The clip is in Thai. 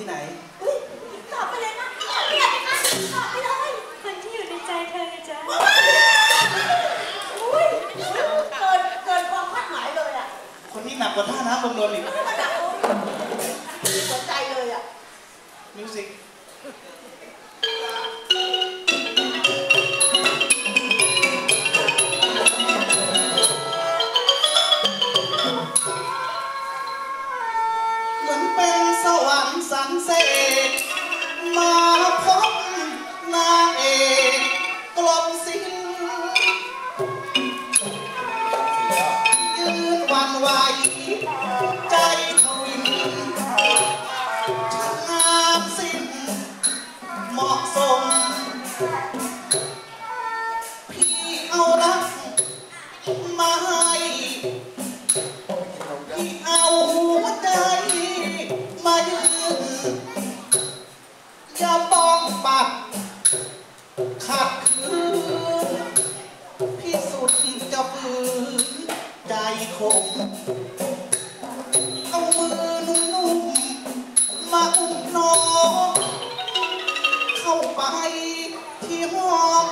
ที่ไหนอุ๊ยตอบไปเลยนะตอบไปเลยนะตอบไปเลยคนที่อยู่ในใจเธอนะจ๊ะอุ้ยเกินเกินความคาดหมายเลยอะ คนนี้หนักกว่าท่าน้ำบำรุงอีกไม่ขนาดนู้นสนใจเลยอะ มิวสิกเหมือ สันเสกมาพบนางเอกกลมสิ้นยืนวันไหวใจทวินช่างงามสิ้นเหมาะสม จะต้องปัดขัดคืนพี่สุดจะฝืนใจคมเอามือนุ่มๆมาอุ้มน้องเข้าไปที่ห้อง